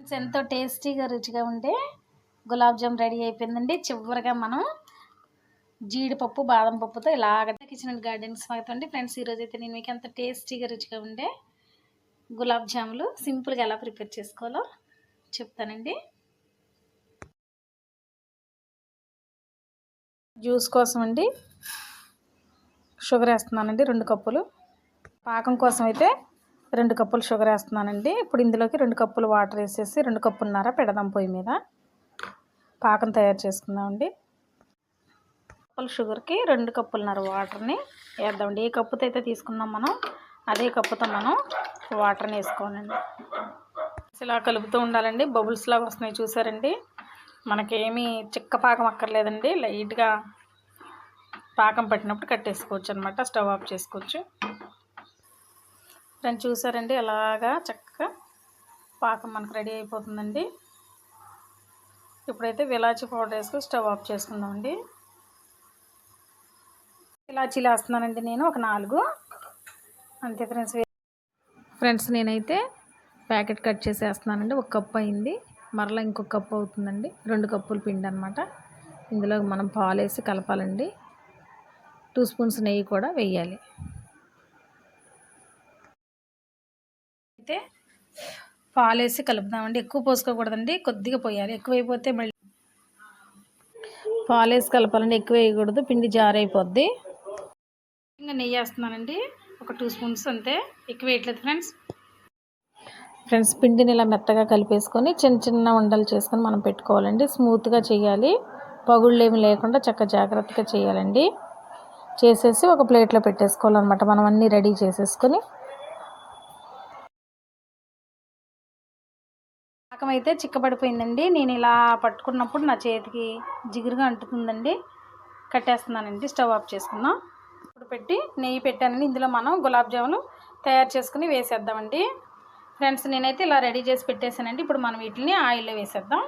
ఎంతో టేస్టీగా రుచిగా ఉండే గులాబ్ జామ్ రెడీ అయిపోయిందండి. చివరిగా మనం జీడిపప్పు బాదం పప్పుతో ఇలాగ కిచెన్ గార్డెన్ స్వాగతం అండి. ఫ్రెండ్స్ ఈరోజు అయితే నేను మీకు ఎంత టేస్టీగా రుచిగా ఉండే గులాబ్ జాములు సింపుల్గా ఎలా ప్రిపేర్ చేసుకోవాలో చెప్తానండి. జ్యూస్ కోసం అండి షుగర్ వేస్తున్నానండి రెండు కప్పులు. పాకం కోసం అయితే రెండు కప్పులు షుగర్ వేస్తున్నానండి. ఇప్పుడు ఇందులోకి రెండు కప్పులు వాటర్ వేసేసి రెండు కప్పులున్నర పెడదాం పొయ్యి మీద. పాకం తయారు చేసుకుందామండి. కప్పుల షుగర్కి రెండు కప్పులున్నర వాటర్ని వేద్దామండి. ఏ కప్పుతో అయితే తీసుకున్నాం మనం అదే కప్పుతో మనం వాటర్ని వేసుకోనండి ఇలా కలుపుతూ ఉండాలండి. బబుల్స్ లాగా వస్తున్నాయి చూసారండి. మనకేమీ చిక్క పాకం అక్కర్లేదండి. లైట్గా పాకం పట్టినప్పుడు కట్టేసుకోవచ్చు అనమాట స్టవ్ ఆఫ్ చేసుకోవచ్చు. ఫ్రెండ్ చూసారండి అలాగా చక్కగా పాకం మనకు రెడీ అయిపోతుందండి. ఇప్పుడైతే విలాచి పౌడర్ వేసుకొని స్టవ్ ఆఫ్ చేసుకుందామండి. ఇలాచీలు వేస్తున్నానండి నేను ఒక నాలుగు. అంతే ఫ్రెండ్స్ ఫ్రెండ్స్ నేనైతే ప్యాకెట్ కట్ చేసి వేస్తున్నానండి ఒక కప్పు అయింది. మరలా ఇంకొక కప్పు అవుతుందండి రెండు కప్పులు పిండి అనమాట ఇందులో మనం పాలు వేసి కలపాలండి. టూ స్పూన్స్ నెయ్యి కూడా వేయాలి. అయితే పాలు వేసి కలుపుదామండి. ఎక్కువ పోసుకోకూడదండి. కొద్దిగా పోయాలి. ఎక్కువైపోతే మళ్ళీ పాలు వేసి కలపాలండి ఎక్కువ వేయకూడదు. పిండి జారైపోద్ది. ఇంకా నెయ్యి వేస్తున్నానండి. ఒక టూ స్పూన్స్ అంతే. ఎక్కువ వేయట్లేదు ఫ్రెండ్స్. ఫ్రెండ్స్ పిండిని ఇలా మెత్తగా కలిపేసుకొని చిన్న చిన్న ఉండలు చేసుకొని మనం పెట్టుకోవాలండి. స్మూత్గా చేయాలి. పగుళ్ళు ఏమి లేకుండా చక్క జాగ్రత్తగా చేయాలండి. చేసేసి ఒక ప్లేట్లో పెట్టేసుకోవాలన్నమాట. మనం అన్నీ రెడీ చేసేసుకొని పాకం అయితే చిక్కబడిపోయిందండి. నేను ఇలా పట్టుకున్నప్పుడు నా చేతికి జిగురుగా అంటుతుందండి. కట్టేస్తున్నానండి. స్టవ్ ఆఫ్ చేసుకుందాం. ఇప్పుడు పెట్టి నెయ్యి పెట్టానండి. ఇందులో మనం గులాబ్ జాములు తయారు చేసుకుని వేసేద్దామండి. ఫ్రెండ్స్ నేనైతే ఇలా రెడీ చేసి పెట్టేశానండి. ఇప్పుడు మనం వీటిని ఆయిల్లో వేసేద్దాం.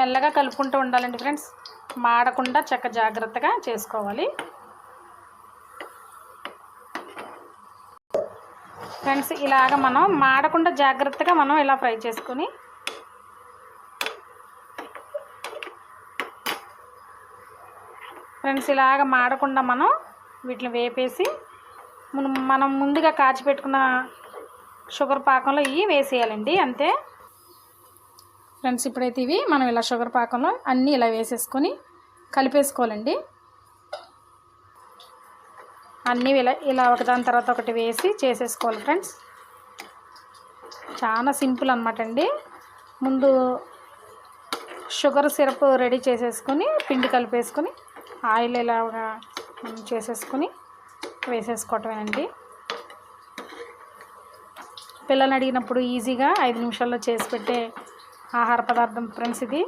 మెల్లగా కలుపుకుంటూ ఉండాలండి ఫ్రెండ్స్. మాడకుండా చక్క జాగ్రత్తగా చేసుకోవాలి. ఫ్రెండ్స్ ఇలాగ మనం మాడకుండా జాగ్రత్తగా మనం ఇలా ఫ్రై చేసుకొని ఫ్రెండ్స్ ఇలాగ మాడకుండా మనం వీటిని వేపేసి మనం ముందుగా కాచి పెట్టుకున్న షుగర్ పాకంలో ఇవి వేసేయాలండి అంతే. ఫ్రెండ్స్ ఇప్పుడైతే ఇవి మనం ఇలా షుగర్ పాకంలో అన్నీ ఇలా వేసేసుకొని కలిపేసుకోవాలండి. అన్నీ ఇలా ఇలా ఒకదాని తర్వాత ఒకటి వేసి చేసేసుకోవాలి ఫ్రెండ్స్. చాలా సింపుల్ అనమాట అండి. ముందు షుగర్ సిరప్ రెడీ చేసేసుకొని పిండి కలిపేసుకొని ఆయిల్ ఇలాగా చేసేసుకొని వేసేసుకోవటమేనండి. పిల్లలు అడిగినప్పుడు ఈజీగా ఐదు నిమిషాల్లో చేసి పెట్టే ఆహార పదార్థం ఫ్రెండ్స్ ఇది.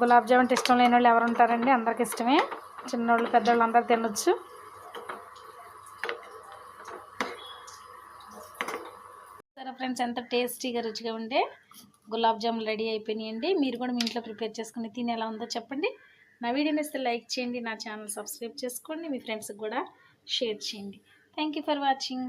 గులాబ్ జామున్ ఇష్టం లేని వాళ్ళు ఎవరు ఉంటారండి? అందరికి ఇష్టమే. చిన్నోళ్ళు పెద్దోళ్ళు అందరూ తినొచ్చు. సరే ఫ్రెండ్స్ ఎంత టేస్టీగా రుచిగా ఉండే గులాబ్ జామున్ రెడీ అయిపోయినాయండి. మీరు కూడా మీ ఇంట్లో ప్రిపేర్ చేసుకుని తిని ఎలా ఉందో చెప్పండి. నా వీడియోని ఇస్తే లైక్ చేయండి నా ఛానల్ సబ్స్క్రైబ్ చేసుకోండి మీ ఫ్రెండ్స్కి కూడా షేర్ చేయండి. Thank for watching